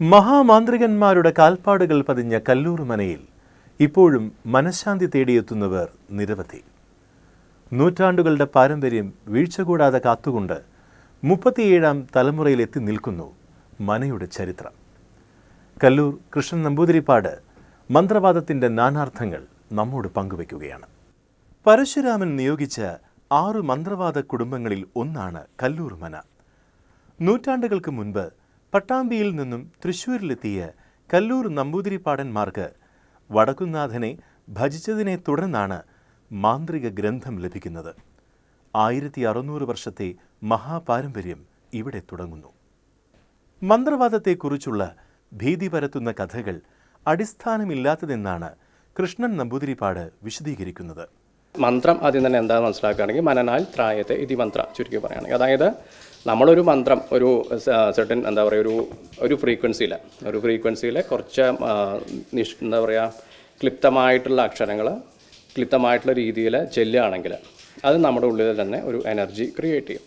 മഹാമാന്ത്രികന്മാരുടെ കാൽപ്പാടുകൾ പതിഞ്ഞ കല്ലൂർ മനയിൽ ഇപ്പോഴും മനഃശാന്തി തേടിയെത്തുന്നവർ നിരവധി. നൂറ്റാണ്ടുകളുടെ പാരമ്പര്യം വീഴ്ച കൂടാതെ കാത്തുകൊണ്ട് മുപ്പത്തിയേഴാം തലമുറയിലെത്തി നിൽക്കുന്നു മനയുടെ ചരിത്രം. കല്ലൂർ കൃഷ്ണൻ നമ്പൂതിരിപ്പാട് മന്ത്രവാദത്തിന്റെ നാനാർത്ഥങ്ങൾ നമ്മോട് പങ്കുവയ്ക്കുകയാണ്. പരശുരാമൻ നിയോഗിച്ച ആറ് മന്ത്രവാദ കുടുംബങ്ങളിൽ ഒന്നാണ് കല്ലൂർ മന നൂറ്റാണ്ടുകൾക്ക് മുൻപ് പട്ടാമ്പിയിൽ നിന്നും തൃശൂരിലെത്തിയ കല്ലൂർ നമ്പൂതിരിപ്പാടന്മാർക്ക് വടക്കുന്നാഥനെ ഭജിച്ചതിനെ തുടർന്നാണ് മാന്ത്രിക ഗ്രന്ഥം ലഭിക്കുന്നത്. ആയിരത്തി അറുന്നൂറ് വർഷത്തെ മഹാപാരമ്പര്യം ഇവിടെ തുടങ്ങുന്നു. മന്ത്രവാദത്തെക്കുറിച്ചുള്ള ഭീതി പരത്തുന്ന കഥകൾ അടിസ്ഥാനമില്ലാത്തതെന്നാണ് കൃഷ്ണൻ നമ്പൂതിരിപ്പാട് വിശദീകരിക്കുന്നത്. മന്ത്രം ആദ്യം തന്നെ എന്താണെന്ന് മനസ്സിലാക്കുകയാണെങ്കിൽ മനനാൽ ത്രായത്തെ ഇതി മന്ത്ര ചുരുക്കി പറയുകയാണെങ്കിൽ. അതായത് നമ്മളൊരു മന്ത്രം ഒരു സെർട്ടൻ എന്താ പറയുക ഒരു ഒരു ഫ്രീക്വൻസിയിൽ ഒരു ഫ്രീക്വൻസിയിൽ കുറച്ച് നിഷ് എന്താ പറയുക ക്ലിപ്തമായിട്ടുള്ള അക്ഷരങ്ങൾ ക്ലിപ്തമായിട്ടുള്ള രീതിയിൽ ചെല്ലുകയാണെങ്കിൽ അത് നമ്മുടെ ഉള്ളിൽ തന്നെ ഒരു എനർജി ക്രിയേറ്റ് ചെയ്യും.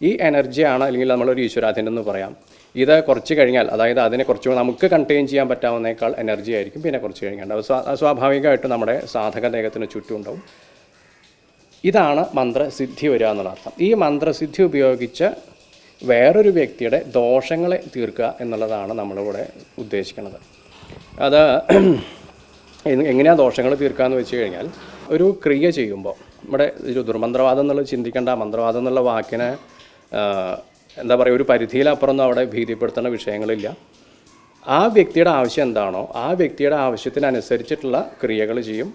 ഈ എനർജിയാണ് അല്ലെങ്കിൽ നമ്മളൊരു ഈശ്വരാധീനം എന്ന് പറയാം. ഇത് കുറച്ച് കഴിഞ്ഞാൽ അതായത് അതിനെ കുറച്ച് നമുക്ക് കണ്ടെയ്ൻ ചെയ്യാൻ പറ്റാവുന്നേക്കാൾ എനർജി ആയിരിക്കും പിന്നെ കുറച്ച് കഴിഞ്ഞാൽ സ്വാഭാവികമായിട്ട് നമ്മുടെ സാധക ദേഹത്തിന് ചുറ്റും ഉണ്ടാവും ഇതാണ് മന്ത്രസിദ്ധി വരിക എന്നുള്ള അർത്ഥം. ഈ മന്ത്രസിദ്ധി ഉപയോഗിച്ച് വേറൊരു വ്യക്തിയുടെ ദോഷങ്ങളെ തീർക്കുക എന്നുള്ളതാണ് നമ്മളിവിടെ ഉദ്ദേശിക്കുന്നത്. അത് എങ് എങ്ങനെയാണ് ദോഷങ്ങൾ തീർക്കുക എന്ന് വെച്ച് കഴിഞ്ഞാൽ ഒരു ക്രിയ ചെയ്യുമ്പോൾ നമ്മുടെ ഒരു ദുർമന്ത്രവാദം എന്നുള്ളത് ചിന്തിക്കേണ്ട മന്ത്രവാദം എന്നുള്ള വാക്കിനെ എന്താ പറയുക ഒരു പരിധിയിലപ്പുറമൊന്നും അവിടെ ഭീതിപ്പെടുത്തുന്ന വിഷയങ്ങളില്ല. ആ വ്യക്തിയുടെ ആവശ്യം എന്താണോ ആ വ്യക്തിയുടെ ആവശ്യത്തിനനുസരിച്ചിട്ടുള്ള ക്രിയകൾ ചെയ്യും.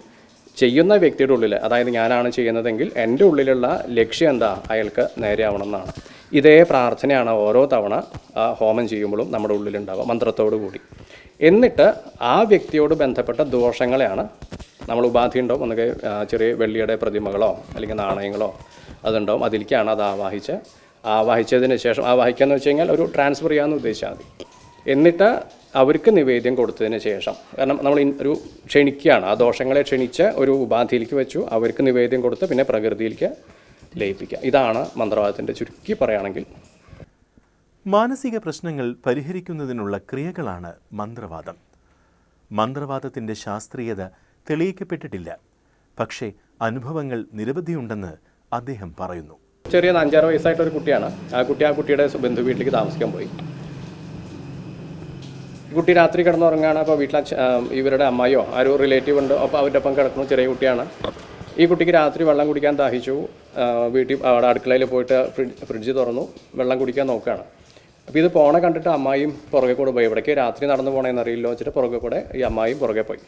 ചെയ്യുന്ന വ്യക്തിയുടെ ഉള്ളിൽ അതായത് ഞാനാണ് ചെയ്യുന്നതെങ്കിൽ എന്റെ ഉള്ളിലുള്ള ലക്ഷ്യം എന്താ? അയാൾക്ക് നേരെയാവണം എന്നാണ്. ഇതേ പ്രാർത്ഥനയാണ് ഓരോ തവണ ഹോമം ചെയ്യുമ്പോഴും നമ്മുടെ ഉള്ളിലുണ്ടാവുക മന്ത്രത്തോടു കൂടി. എന്നിട്ട് ആ വ്യക്തിയോട് ബന്ധപ്പെട്ട ദോഷങ്ങളെയാണ് നമ്മൾ ഉപാധി ഉണ്ടാവും. ഒന്നുകിൽ ചെറിയ വെള്ളിയുടെ പ്രതിമകളോ അല്ലെങ്കിൽ നാണയങ്ങളോ അതുണ്ടാവും. അതിലേക്കാണ് അത് ആവാഹിച്ച് ആവാഹിച്ചതിന് ശേഷം ആവാഹിക്കുക എന്ന് വെച്ച് കഴിഞ്ഞാൽ ഒരു ട്രാൻസ്ഫർ ചെയ്യാമെന്ന് ഉദ്ദേശിച്ചാൽ മതി. എന്നിട്ട് അവർക്ക് നിവേദ്യം കൊടുത്തതിന് ശേഷം കാരണം നമ്മൾ ഒരു ക്ഷണിക്കുകയാണ് ആ ദോഷങ്ങളെ ക്ഷണിച്ച് ഒരു ഉപാധിയിലേക്ക് വെച്ചു അവർക്ക് നിവേദ്യം കൊടുത്ത് പിന്നെ പ്രകൃതിയിലേക്ക് ലയിപ്പിക്കുക. ഇതാണ് മന്ത്രവാദത്തിന്റെ ചുരുക്കി പറയുകയാണെങ്കിൽ മാനസിക പ്രശ്നങ്ങൾ പരിഹരിക്കുന്നതിനുള്ള ക്രിയകളാണ് മന്ത്രവാദം. മന്ത്രവാദത്തിന്റെ ശാസ്ത്രീയത തെളിയിക്കപ്പെട്ടിട്ടില്ല. പക്ഷേ അനുഭവങ്ങൾ നിരവധിയുണ്ടെന്ന് അദ്ദേഹം പറയുന്നു. ചെറിയ അഞ്ചാറ് വയസ്സായിട്ടൊരു ഒരു കുട്ടിയാണ്. ആ കുട്ടി ആ കുട്ടിയുടെ ബന്ധു വീട്ടിലേക്ക് താമസിക്കാൻ പോയി. കുട്ടി രാത്രി കിടന്നുറങ്ങുകയാണ്. അപ്പോൾ വീട്ടിൽ ഇവരുടെ അമ്മായിയോ ആരോ റിലേറ്റീവ് ഉണ്ട്? അപ്പോൾ അവരുടെ ഒപ്പം കിടക്കുന്നു ചെറിയ കുട്ടിയാണ്. ഈ കുട്ടിക്ക് രാത്രി വെള്ളം കുടിക്കാൻ ദാഹിച്ചു. വീട്ടിൽ അവിടെ അടുക്കളയിൽ പോയിട്ട് ഫ്രിഡ്ജ് തുറന്നു. വെള്ളം കുടിക്കാൻ നോക്കുകയാണ്. അപ്പോൾ ഇത് പോണെ കണ്ടിട്ട് അമ്മായിയും പുറകെ കൂടെ പോയി. ഇവിടേക്ക് രാത്രി നടന്നു പോകണമെന്ന് അറിയില്ലോ വെച്ചിട്ട് പുറകെ കൂടെ ഈ അമ്മായിയും പുറകെ പോയി.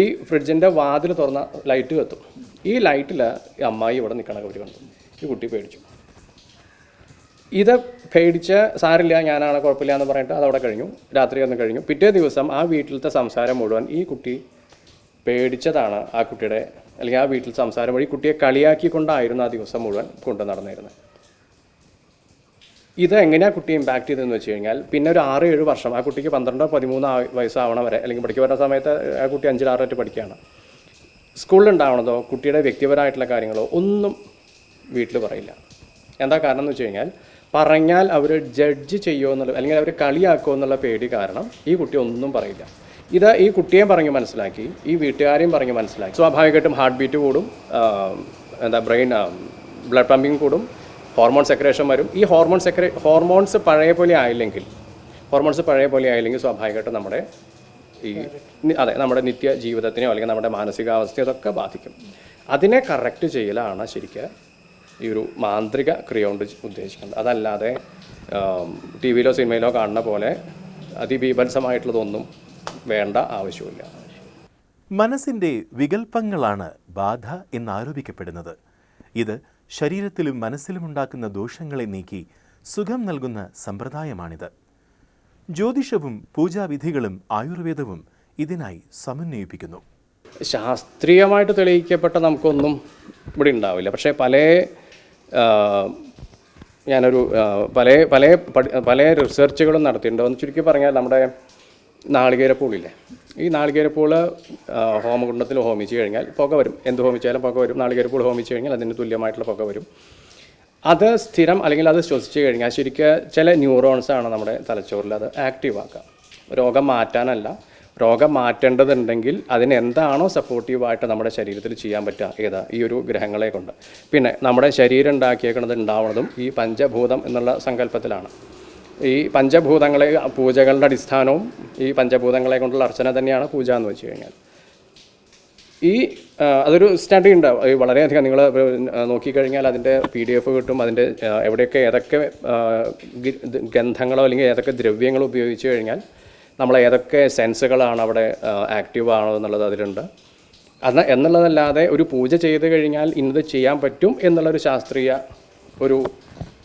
ഈ ഫ്രിഡ്ജിന്റെ വാതിൽ തുറന്ന ലൈറ്റ് കത്തും. ഈ ലൈറ്റിൽ ഈ അമ്മായി ഇവിടെ നിൽക്കണ അവർ കണ്ടു. ഈ കുട്ടി പേടിച്ചു. ഇത് പേടിച്ച് സാരില്ല ഞാനാണ് കുഴപ്പമില്ല എന്ന് പറഞ്ഞിട്ട് അതവിടെ കഴിഞ്ഞു. രാത്രി ഒന്ന് കഴിഞ്ഞു. പിറ്റേ ദിവസം ആ വീട്ടിലത്തെ സംസാരം മുഴുവൻ ഈ കുട്ടി പേടിച്ചതാണ് ആ കുട്ടിയുടെ അല്ലെങ്കിൽ ആ വീട്ടിൽ സംസാരം വഴി കുട്ടിയെ കളിയാക്കിക്കൊണ്ടായിരുന്നു ആ ദിവസം മുഴുവൻ കൊണ്ടു നടന്നിരുന്നത്. ഇത് എങ്ങനെയാണ് കുട്ടിയെ ഇമ്പാക്ട് ചെയ്തതെന്ന് വെച്ച് കഴിഞ്ഞാൽ പിന്നെ ഒരു ആറ് ഏഴ് വർഷം ആ കുട്ടിക്ക് പന്ത്രണ്ടോ പതിമൂന്നോ വയസ്സാവണം വരെ അല്ലെങ്കിൽ പഠിക്കാൻ വരുന്ന സമയത്ത് ആ കുട്ടി അഞ്ചിൽ ആറായിട്ട് പഠിക്കുകയാണ്. സ്കൂളിലുണ്ടാവണതോ കുട്ടിയുടെ വ്യക്തിപരമായിട്ടുള്ള കാര്യങ്ങളോ ഒന്നും വീട്ടിൽ പറയില്ല. എന്താ കാരണം എന്ന് വെച്ച് കഴിഞ്ഞാൽ പറഞ്ഞാൽ അവർ ജഡ്ജ് ചെയ്യുമോ എന്നുള്ള അല്ലെങ്കിൽ അവർ കളിയാക്കുമോ എന്നുള്ള പേടി കാരണം ഈ കുട്ടി ഒന്നും പറയില്ല. ഇത് ഈ കുട്ടിയെയും പറഞ്ഞ് മനസ്സിലാക്കി ഈ വീട്ടുകാരെയും പറഞ്ഞ് മനസ്സിലാക്കി. സ്വാഭാവികമായിട്ടും ഹാർട്ട് ബീറ്റ് കൂടും എന്താ ബ്രെയിൻ ബ്ലഡ് പമ്പിങ് കൂടും ഹോർമോൺ സെക്രേഷൻ വരും. ഈ ഹോർമോൺ സെക്രേ ഹോർമോൺസ് പഴയ പോലെ ആയില്ലെങ്കിൽ ഹോർമോൺസ് പഴയ പോലെ ആയില്ലെങ്കിൽ സ്വാഭാവികമായിട്ടും നമ്മുടെ ഈ അതെ നമ്മുടെ നിത്യ ജീവിതത്തിനെയോ അല്ലെങ്കിൽ നമ്മുടെ മാനസികാവസ്ഥയോ അതൊക്കെ ബാധിക്കും. അതിനെ കറക്റ്റ് ചെയ്യലാണ് ശരിക്കും ഈ ഒരു മാന്ത്രിക ക്രിയ കൊണ്ട് ഉദ്ദേശിക്കുന്നത്. അതല്ലാതെ ടി വിയിലോ സിനിമയിലോ കാണുന്ന പോലെ അതിബീഭത്സമായിട്ടുള്ളതൊന്നും വേണ്ട ആവശ്യമില്ല മനസ്സിന്റെ വികൽപ്പങ്ങളാണ് ബാധ എന്നാരോപിക്കപ്പെടുന്നത്. ഇത് ശരീരത്തിലും മനസ്സിലും ഉണ്ടാക്കുന്ന ദോഷങ്ങളെ നീക്കി സുഖം നൽകുന്ന സമ്പ്രദായമാണിത്. ജ്യോതിഷവും പൂജാവിധികളും ആയുർവേദവും ഇതിനായി സമന്വയിപ്പിക്കുന്നു. ശാസ്ത്രീയമായിട്ട് തെളിയിക്കപ്പെട്ട നമുക്കൊന്നും ഇവിടെ ഉണ്ടാവില്ല. പക്ഷേ പല ഞാനൊരു പല പല പല റിസർച്ചുകളും നടത്തിയിട്ടുണ്ട്. ഒന്ന് ചുരുക്കി പറഞ്ഞാൽ നമ്മുടെ നാളികേരപ്പൂളില്ലേ ഈ നാളികേരപ്പൂൾ ഹോമകുണ്ടത്തിൽ ഹോമിച്ച് കഴിഞ്ഞാൽ പുക വരും. എന്ത് ഹോമിച്ചാലും പുക വരും. നാളികേരപ്പൂൾ ഹോമിച്ച് കഴിഞ്ഞാൽ അതിന് തുല്യമായിട്ടുള്ള പുക വരും. അത് സ്ഥിരം അല്ലെങ്കിൽ അത് ശ്വസിച്ച് കഴിഞ്ഞാൽ ശരിക്കും ചില ന്യൂറോൺസ് ആണ് നമ്മുടെ തലച്ചോറിൽ അത് ആക്റ്റീവ് ആക്കുക രോഗം മാറ്റാനല്ല. രോഗം മാറ്റേണ്ടതുണ്ടെങ്കിൽ അതിന് എന്താണോ സപ്പോർട്ടീവായിട്ട് നമ്മുടെ ശരീരത്തിൽ ചെയ്യാൻ പറ്റുക. ഏതാ? ഈ ഒരു ഗ്രഹങ്ങളെ കൊണ്ട്. പിന്നെ നമ്മുടെ ശരീരം ഉണ്ടാക്കിയേക്കുന്നത് ഉണ്ടാവുന്നതും ഈ പഞ്ചഭൂതം എന്നുള്ള സങ്കല്പത്തിലാണ്. ഈ പഞ്ചഭൂതങ്ങളെ പൂജകളുടെ അടിസ്ഥാനവും ഈ പഞ്ചഭൂതങ്ങളെ കൊണ്ടുള്ള അർച്ചന തന്നെയാണ് പൂജ എന്ന് വെച്ച് കഴിഞ്ഞാൽ. ഈ അതൊരു സ്റ്റഡി ഉണ്ടാവും. വളരെയധികം നിങ്ങൾ നോക്കിക്കഴിഞ്ഞാൽ അതിന്റെ പി ഡി എഫ് കിട്ടും അതിന്റെ എവിടെയൊക്കെ ഏതൊക്കെ ഗന്ധങ്ങളോ അല്ലെങ്കിൽ ഏതൊക്കെ ദ്രവ്യങ്ങളോ ഉപയോഗിച്ച് കഴിഞ്ഞാൽ നമ്മൾ ഏതൊക്കെ സെൻസുകളാണ് അവിടെ ആക്റ്റീവ് ആണോ എന്നുള്ളത് അതിലുണ്ട്. അന്ന് എന്നുള്ളതല്ലാതെ ഒരു പൂജ ചെയ്ത് കഴിഞ്ഞാൽ ഇന്നത് ചെയ്യാൻ പറ്റും എന്നുള്ളൊരു ശാസ്ത്രീയ ഒരു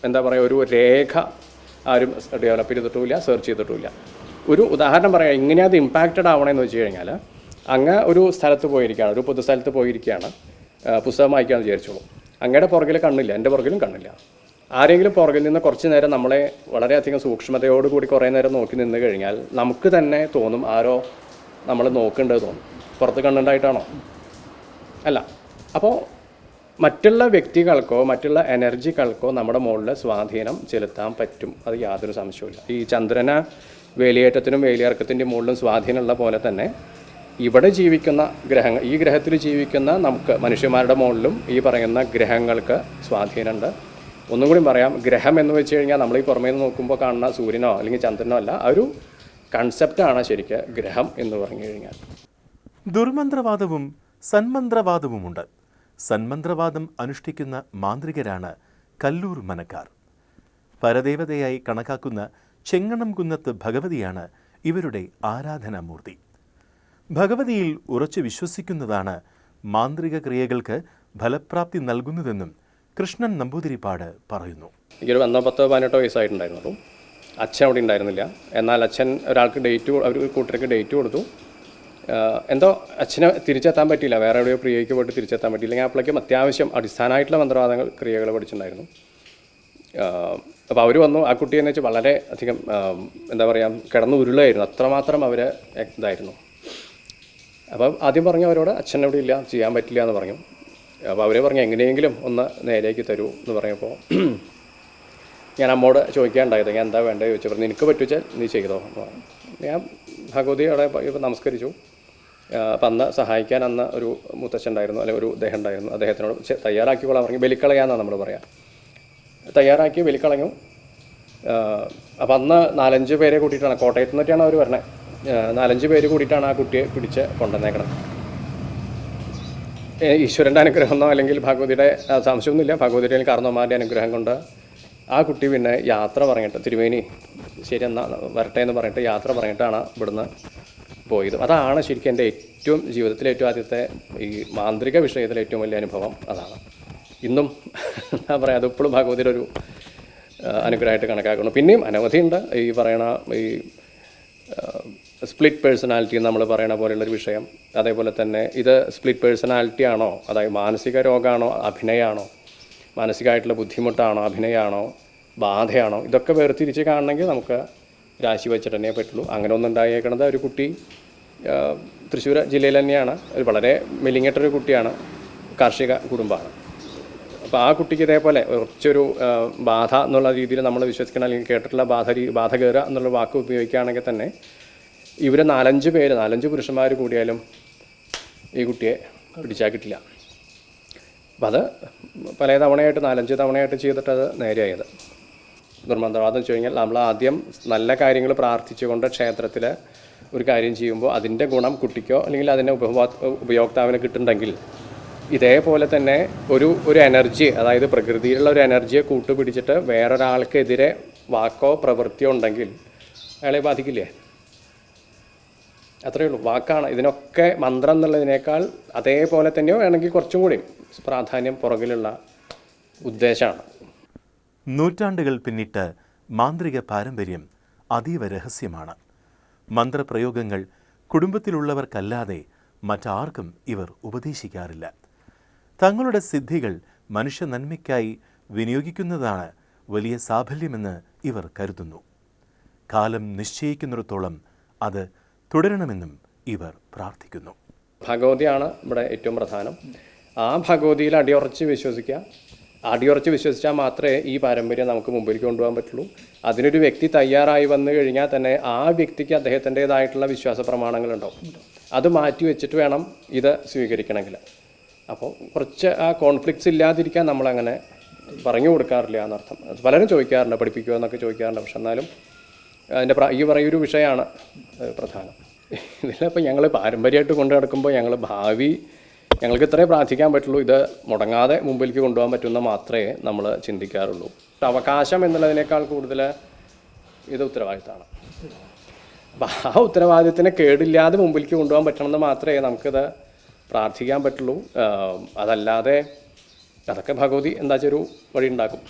എന്താ പറയുക ഒരു രേഖ ആരും ഡെവലപ്പ് ചെയ്തിട്ടുമില്ല സെർച്ച് ചെയ്തിട്ടുമില്ല. ഒരു ഉദാഹരണം പറയാം എങ്ങനെയാ അത് ഇമ്പാക്റ്റഡ് ആവണമെന്ന് വെച്ച് കഴിഞ്ഞാൽ അങ്ങ് ഒരു സ്ഥലത്ത് പോയിരിക്കുകയാണ് ഒരു പൊതുസ്ഥലത്ത് പോയിരിക്കുകയാണ് ആ, പുസ്തകം വായിക്കാമെന്ന് വിചാരിച്ചോളൂ. അങ്ങയുടെ പുറകിൽ കണ്ണില്ല എന്റെ പുറകിലും കണ്ണില്ല. ആരെങ്കിലും പുറകിൽ നിന്ന് കുറച്ച് നേരം നമ്മളെ വളരെയധികം സൂക്ഷ്മതയോടുകൂടി കുറേ നേരം നോക്കി നിന്ന് കഴിഞ്ഞാൽ നമുക്ക് തന്നെ തോന്നും ആരോ നമ്മൾ നോക്കേണ്ടത് തോന്നും. പുറത്ത് കണ്ണുണ്ടായിട്ടാണോ? അല്ല. അപ്പോൾ മറ്റുള്ള വ്യക്തികൾക്കോ മറ്റുള്ള എനർജികൾക്കോ നമ്മുടെ മുകളിൽ സ്വാധീനം ചെലുത്താൻ പറ്റും. അത് യാതൊരു സംശയവുമില്ല. ഈ ചന്ദ്രന വേലിയേറ്റത്തിനും വേലിയിറക്കത്തിന്റെ മുകളിലും സ്വാധീനമുള്ള പോലെ തന്നെ ഇവിടെ ജീവിക്കുന്ന ഗ്രഹങ്ങൾ ഈ ഗ്രഹത്തിൽ ജീവിക്കുന്ന നമുക്ക് മനുഷ്യന്മാരുടെ മുകളിലും ഈ പറയുന്ന ഗ്രഹങ്ങൾക്ക് സ്വാധീനമുണ്ട്. ഒന്നും കൂടി പറയാം ഗ്രഹം എന്ന് വെച്ച് കഴിഞ്ഞാൽ നമ്മൾ ഈ പുറമേ നിന്ന് നോക്കുമ്പോൾ കാണുന്ന സൂര്യനോ അല്ലെങ്കിൽ ചന്ദ്രനോ അല്ല ഒരു കൺസെപ്റ്റാണ് ശരിക്കും ഗ്രഹം എന്ന് പറഞ്ഞു കഴിഞ്ഞാൽ. ദുർമന്ത്രവാദവും സന്മന്ത്രവാദവുമുണ്ട്. സന്മന്ത്രവാദം അനുഷ്ഠിക്കുന്ന മാന്ത്രികരാണ് കല്ലൂർ മനക്കാർ. പരദേവതയായി കണക്കാക്കുന്ന ചെങ്ങണം കുന്നത്ത് ഭഗവതിയാണ് ഇവരുടെ ആരാധനാമൂർത്തി. ഭഗവതിയിൽ ഉറച്ചു വിശ്വസിക്കുന്നതാണ് മാന്ത്രിക ക്രിയകൾക്ക് ഫലപ്രാപ്തി നൽകുന്നതെന്നും കൃഷ്ണൻ നമ്പൂതിരിപ്പാട് പറയുന്നു. എനിക്കൊരു പന്നോ പത്തോ പതിനെട്ടോ വയസ്സായിട്ടുണ്ടായിരുന്നുള്ളൂ. അച്ഛൻ അവിടെ ഉണ്ടായിരുന്നില്ല. എന്നാൽ അച്ഛൻ ഒരാൾക്ക് ഡേറ്റ് അവർ കൂട്ടർക്ക് ഡേറ്റ് കൊടുത്തു. എന്തോ അച്ഛനെ തിരിച്ചെത്താൻ പറ്റിയില്ല. വേറെ എവിടെയോ പ്രിയയ്ക്ക് പോയിട്ട് തിരിച്ചെത്താൻ പറ്റിയില്ല. ഞാൻ അപ്പോഴേക്കും അത്യാവശ്യം അടിസ്ഥാനമായിട്ടുള്ള മന്ത്രവാദങ്ങൾ ക്രിയകൾ പഠിച്ചിട്ടുണ്ടായിരുന്നു. അപ്പോൾ അവർ വന്നു. ആ കുട്ടി എന്ന് വെച്ചാൽ വളരെ അധികം എന്താ പറയുക കിടന്ന് ഉരുളായിരുന്നു. അത്രമാത്രം അവർ ഇതായിരുന്നു. അപ്പോൾ ആദ്യം പറഞ്ഞു അവരോട് അച്ഛൻ ഇവിടെ ഇല്ല ചെയ്യാൻ പറ്റില്ല എന്ന് പറഞ്ഞു. അപ്പോൾ അവരെ പറഞ്ഞു എങ്ങനെയെങ്കിലും ഒന്ന് നേരേക്ക് തരൂ എന്ന് പറഞ്ഞപ്പോൾ ഞാൻ അമ്മോട് ചോദിക്കാണ്ടായത് ഞാൻ എന്താ വേണ്ടത്? ചോദിച്ചപ്പോൾ നിനക്ക് പറ്റുവെച്ചാൽ നീ ചെയ്തോ ഞാൻ ഭഗവതി ഇപ്പം നമസ്കരിച്ചു. അപ്പം അന്ന് സഹായിക്കാൻ അന്ന് ഒരു മുത്തച്ഛൻ ഉണ്ടായിരുന്നു അല്ലെങ്കിൽ ഒരു ദേഹം ഉണ്ടായിരുന്നു. അദ്ദേഹത്തിനോട് തയ്യാറാക്കിക്കോളാം തയ്യാറാക്കിക്കോളാൻ പറഞ്ഞു. ബലിക്കളയാന്നാണ് നമ്മൾ പറയാം. തയ്യാറാക്കി ബലിക്കളഞ്ഞു. അപ്പം അന്ന് നാലഞ്ച് പേരെ കൂട്ടിയിട്ടാണ് കോട്ടയത്ത് നിന്നിട്ടാണ് അവർ വരണേ. നാലഞ്ച് പേര് കൂടിയിട്ടാണ് ആ കുട്ടിയെ പിടിച്ച് കൊണ്ടുവന്നേക്കണത്. ഈശ്വരന്റെ അനുഗ്രഹം എന്നോ അല്ലെങ്കിൽ ഭഗവതിയുടെ സംശയമൊന്നുമില്ല. ഭഗവതിയുടെ അല്ലെങ്കിൽ കാർന്നോമാരുടെ അനുഗ്രഹം കൊണ്ട് ആ കുട്ടി പിന്നെ യാത്ര പറഞ്ഞിട്ട് തിരുവേനി ശരി എന്നാ വരട്ടെ എന്ന് പറഞ്ഞിട്ട് യാത്ര പറഞ്ഞിട്ടാണ് ഇവിടുന്ന് പോയത്. അതാണ് ശരിക്കും എന്റെ ഏറ്റവും ജീവിതത്തിലെ ഏറ്റവും ആദ്യത്തെ ഈ മാന്ത്രിക വിഷയത്തിലെ ഏറ്റവും വലിയ അനുഭവം. അതാണ്. ഇന്നും എന്താ പറയുക അതിപ്പോഴും ഒരു ആ, അനുഗ്രഹമായിട്ട് കണക്കാക്കുന്നു. പിന്നെയും അനവധിയുണ്ട്. ഈ പറയണ ഈ സ്പ്ലിറ്റ് പേഴ്സണാലിറ്റി നമ്മൾ പറയണ പോലെയുള്ളൊരു വിഷയം. അതേപോലെ തന്നെ ഇത് സ്പ്ലിറ്റ് പേഴ്സണാലിറ്റി ആണോ? അതായത് മാനസിക രോഗമാണോ അഭിനയമാണോ മാനസികമായിട്ടുള്ള ബുദ്ധിമുട്ടാണോ? അഭിനയമാണോ ബാധയാണോ? ഇതൊക്കെ വേർതിരിച്ച് കാണണമെങ്കിൽ നമുക്ക് രാശി വെച്ചിട്ടേ പറ്റുള്ളൂ. അങ്ങനെ ഒന്നും ഉണ്ടായേക്കണത് ഒരു കുട്ടി തൃശ്ശൂർ ജില്ലയിൽ തന്നെയാണ്. ഒരു വളരെ മെലിങ്ങട്ടൊരു കുട്ടിയാണ് കാർഷിക കുടുംബമാണ്. അപ്പോൾ ആ കുട്ടിക്ക് ഇതേപോലെ കുറച്ചൊരു ബാധ എന്നുള്ള രീതിയിൽ നമ്മൾ വിശ്വസിക്കണം അല്ലെങ്കിൽ കേട്ടിട്ടുള്ള ബാധ ബാധ കയറുക എന്നുള്ള വാക്ക് ഉപയോഗിക്കുകയാണെങ്കിൽ തന്നെ ഇവർ നാലഞ്ച് പേര് നാലഞ്ച് പുരുഷന്മാർ കൂടിയാലും ഈ കുട്ടിയെ പിടിച്ചാൽ കിട്ടില്ല അപ്പം അത് പല തവണയായിട്ട് നാലഞ്ച് തവണയായിട്ട് ചെയ്തിട്ടത് അത് നേരെയായത് ദുർമന്ത്രവാദം വെച്ച് കഴിഞ്ഞാൽ നമ്മൾ ആദ്യം നല്ല കാര്യങ്ങൾ പ്രാർത്ഥിച്ചുകൊണ്ട് ക്ഷേത്രത്തിൽ ഒരു കാര്യം ചെയ്യുമ്പോൾ അതിന്റെ ഗുണം കുട്ടിക്കോ അല്ലെങ്കിൽ അതിന്റെ ഉപഭോ ഉപയോക്താവിന് കിട്ടുന്നുണ്ടെങ്കിൽ ഇതേപോലെ തന്നെ ഒരു ഒരു എനർജി അതായത് പ്രകൃതിയിലുള്ള ഒരു എനർജിയെ കൂട്ടുപിടിച്ചിട്ട് വേറൊരാൾക്കെതിരെ വാക്കോ പ്രവൃത്തിയോ ഉണ്ടെങ്കിൽ അയാളെ ബാധിക്കില്ലേ? അത്രയേ ഉള്ളൂ. വാക്കാണ്. ഇതിനൊക്കെ മന്ത്രം എന്നുള്ളതിനേക്കാൾ അതേപോലെ തന്നെയോ വേണമെങ്കിൽ കുറച്ചും കൂടി പ്രാധാന്യം പുറകിലുള്ള ഉദ്ദേശമാണ്. നൂറ്റാണ്ടുകൾ പിന്നിട്ട് മാന്ത്രിക പാരമ്പര്യം അതീവ രഹസ്യമാണ്. മന്ത്രപ്രയോഗങ്ങൾ കുടുംബത്തിലുള്ളവർക്കല്ലാതെ മറ്റാർക്കും ഇവർ ഉപദേശിക്കാറില്ല. തങ്ങളുടെ സിദ്ധികൾ മനുഷ്യ നന്മയ്ക്കായി വിനിയോഗിക്കുന്നതാണ് വലിയ സാഫല്യമെന്ന് ഇവർ കരുതുന്നു. കാലം നിശ്ചയിക്കുന്നിടത്തോളം അത് തുടരണമെന്നും ഇവർ പ്രാർത്ഥിക്കുന്നു. ഭഗവതിയാണ് ഇവിടെ ഏറ്റവും പ്രധാനം. ആ ഭഗവതിയിൽ അടിയുറച്ച് വിശ്വസിക്കുക. അടിയുറച്ച് വിശ്വസിച്ചാൽ മാത്രമേ ഈ പാരമ്പര്യം നമുക്ക് മുമ്പിലേക്ക് കൊണ്ടുപോകാൻ പറ്റുള്ളൂ. അതിനൊരു വ്യക്തി തയ്യാറായി വന്നു കഴിഞ്ഞാൽ തന്നെ ആ വ്യക്തിക്ക് അദ്ദേഹത്തിന്റെതായിട്ടുള്ള വിശ്വാസ പ്രമാണങ്ങളുണ്ടാവും. അത് മാറ്റി വെച്ചിട്ട് വേണം ഇത് സ്വീകരിക്കണമെങ്കിൽ. അപ്പോൾ കുറച്ച് ആ കോൺഫ്ലിക്ട്സ് ഇല്ലാതിരിക്കാൻ നമ്മളങ്ങനെ പറഞ്ഞു കൊടുക്കാറില്ല എന്നർത്ഥം. പലരും ചോദിക്കാറുണ്ട് പഠിപ്പിക്കുക എന്നൊക്കെ ചോദിക്കാറുണ്ട്. പക്ഷെ എന്നാലും അതിന്റെ ഈ പറയൊരു വിഷയമാണ് പ്രധാനം. ഇതിലിപ്പോൾ ഞങ്ങൾ പാരമ്പര്യമായിട്ട് കൊണ്ടു നടക്കുമ്പോൾ ഞങ്ങൾ ഭാവി ഞങ്ങൾക്ക് ഇത്രേ പ്രാർത്ഥിക്കാൻ പറ്റുള്ളൂ. ഇത് മുടങ്ങാതെ മുമ്പിലേക്ക് കൊണ്ടുപോകാൻ പറ്റുന്ന മാത്രമേ നമ്മൾ ചിന്തിക്കാറുള്ളൂ. അവകാശം എന്നുള്ളതിനേക്കാൾ കൂടുതൽ ഇത് ഉത്തരവാദിത്തമാണ്. അപ്പം ആ ഉത്തരവാദിത്തത്തിന് കേടില്ലാതെ മുമ്പിലേക്ക് കൊണ്ടുപോകാൻ പറ്റണമെന്ന് മാത്രമേ നമുക്കിത് പ്രാർത്ഥിക്കാൻ പറ്റുള്ളൂ. അതല്ലാതെ അതൊക്കെ ഭഗവതി എന്താ വെച്ചൊരു വഴി ഉണ്ടാക്കും.